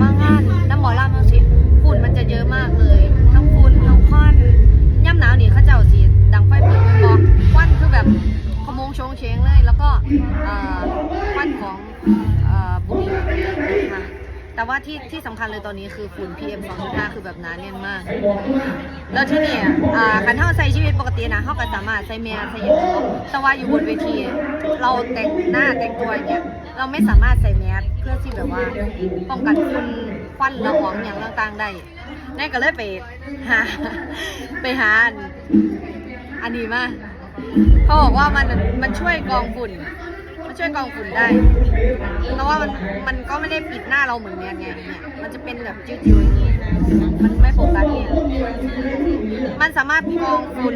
มางานน้ำหมอลำจังสิฝุ่นมันจะเยอะมากเลย ทั้งฝุ่นทั้งควันย่ำหนาวนี่เขาเจ้าสีดังไฟเปิดไม่บอกควันคือแบบขโมงชงเชงเลย แล้วก็ควันของ แต่ว่าที่ที่สำคัญเลยตอนนี้คือฝุ่น PM 2.5คือแบบหนาแน่นมาก แล้วที่นี่อ่าคันเท่าใช้ชีวิตปกตินะเขาก็สามารถใช้แมสใช้อย่างนี้แต่ว่าอยู่บนเวที เราแต่งหน้าแต่งตัวอย่างเงี้ยเราไม่สามารถใส่แมสเพื่อที่แบบว่าป้องกันฝุ่นควันละอองอย่างต่างๆได้แน่ก็เลยไปหาไปหาอันนี้มาเขาบอกว่ามันมันช่วยกรองฝุ่น ช่วยกองฝุ่นได้แต่ว่ามันมันก็ไม่ได้ปิดหน้าเราเหมือนแมสไงเนี่ยมันจะเป็นแบบจิ้วๆอย่างนี้ มันไม่โฟกัสเนี่ย มันสามารถกองฝุ่น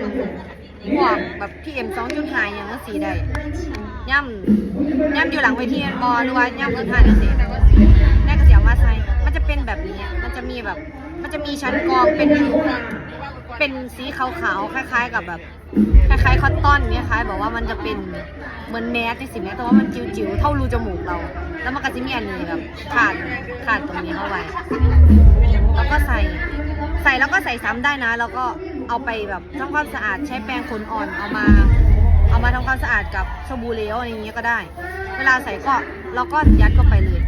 พวกแบบพีเอ็มสองจุดห้าอย่างนั้นสีได้ย่ำย่ำอยู่หลังเวทีบอหรือว่าย่ำเกินห้าเนี่ยสิแม่ก็เสียมาใช้มันจะเป็นแบบนี้ มันจะมีแบบ มันจะมีชั้นกองเป็น เป็นสีขาวๆคล้าย ๆ กับแบบคล้ายๆคอตตอนเนี่ยคล้ายบอกว่ามันจะเป็นเหมือนแมสที่สิแมสแต่ว่ามันจิ๋วๆเท่ารูจมูกเรา แล้วมันก็จะมีอันนี้แบบขาดขาดตรงนี้เข้าไว้แล้วก็ใส่ใส่แล้วก็ใส่ซ้ำได้นะ แล้วก็เอาไปแบบทำความสะอาดใช้แปรงขนอ่อนเอามา เอามาทำความสะอาดกับสบู่เลวอะไรเงี้ยก็ได้ เวลาใส่ก็เราก็ยัดเข้าไปเลย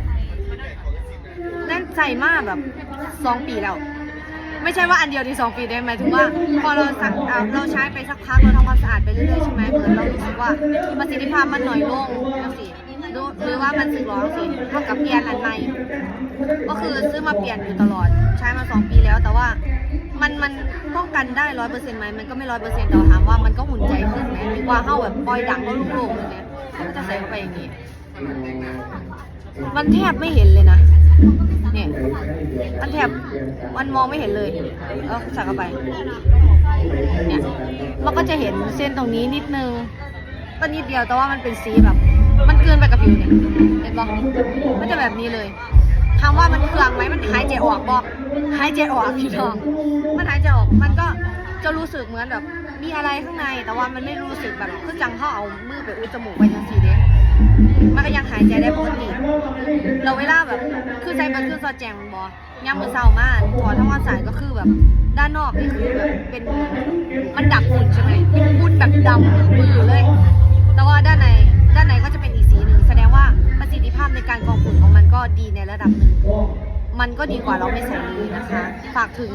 นั่นใส่มาแบบสองปีแล้ว ไม่ใช่ว่าอันเดียวในสองปีได้ไหมถึงว่าพอเราสักอ่าเราใช้ไปสักพักเราทำความสะอาดไปเรื่อยๆใช่ไหมเหมือนเรารู้สึกว่าประสิทธิภาพมันหน่อยลงสิหรือหรือว่ามันสึกหรอสิเท่ากับเปลี่ยนอันใหม่ก็คือซื้อมาเปลี่ยนอยู่ตลอดใช้มาสองปีแล้วแต่ว่ามันมันป้องกันได้ร้อยเปอร์เซ็นต์ไหมมันก็ไม่ร้อยเปอร์เซ็นต์แต่ถามว่ามันก็หุ่นใจขึ้นไหมหรือว่าเข้าแบบปล่อยดังก็ลูกๆอย่างเงี้ยก็จะใส่เข้าไปอย่างนี้มันแทบไม่เห็นเลยนะ นี่ยมันแทบมันมองไม่เห็นเลยเออใส่เข้าไปเนี่ยมันก็จะเห็นเส้นตรงนี้นิดนึงก็นิดเดียวแต่ว่ามันเป็นสีแบบ มันเกินไปกับผิวเนี่ยเห็นปะมันจะแบบนี้เลยถามว่ามันเคืองไหมมันหายใจออกบอกหายใจออกพี่น้องมันหายใจออกมันก็จะรู้สึกเหมือนแบบ มีอะไรข้างในแต่ว่ามันไม่รู้สึกแบบคือจังเขาเอามือไปอุดจมูกไปจังสีเด้ เราเวลาแบบ คือใส่บันคือซอแจงบอย่ำมือเศร้ามากพอทั้งวันสายก็คือแบบ ด้านนอกนี่คือแบบเป็นมันดักฝุ่นใช่ไหมเป็นฝุ่นแบบดำมือเลย แต่ว่าด้านในด้านในก็จะเป็นอีกสีหนึ่งแสดงว่าประสิทธิภาพในการกรองฝุ่นของมันก็ดีในระดับหนึ่งมันก็ดีกว่าเราไม่ใส่เลยนะคะ ฝากถึง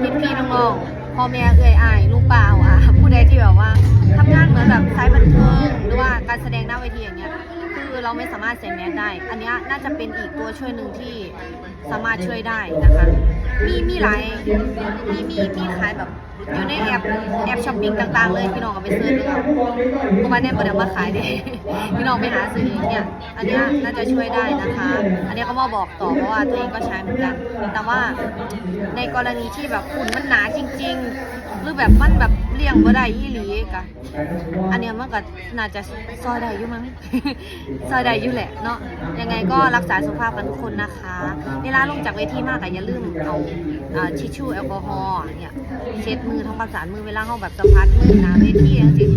พี่พี่ๆน้องๆพ่อแม่เอ่ยอายลูกเปล่าอะผู้ใดที่แบบว่าทำงานเหมือนแบบสายบันเทิงหรือว่าการแสดงหน้าเวทีอย่างเงี้ย คือเราไม่สามารถใส่แมสได้ อันนี้น่าจะเป็นอีกตัวช่วยหนึ่งที่สามารถช่วยได้นะคะ มีมีหลายมีมีมีขายแบบอยู่ในแอปแอปช้อปปิ้งต่างๆเลยพี่น้องก็ไปซื้อดูเอาเพราะว่าเนี่ยบ่ได้มาขายด้พี่น้องไปหาซื้อเองเนี่ยอันนี้น่าจะช่วยได้นะคะ อันนี้ก็มาบอกต่อเพราะว่าตัวเองก็ใช้เหมือนกัน แต่ว่าในกรณีที่แบบฝุ่นมันหนาจริง ๆ หรือแบบมันแบบ เลี่ยงบ่ได้ยี่หลีกะอันเนี้ยมันก็น่าจะซอยได้อยู่มั้ง ซอยได้อยู่แหละเนาะ ยังไงก็รักษาสุขภาพกันทุกคนนะคะ เวลาลงจากเวทีมากอะอย่าลืมเอาทิชชู่แอลกอฮอล์เนี่ยเช็ดมือทำความสะอาดมือเวลาเขาแบบสัมผัสมือนะเวทีจังซี่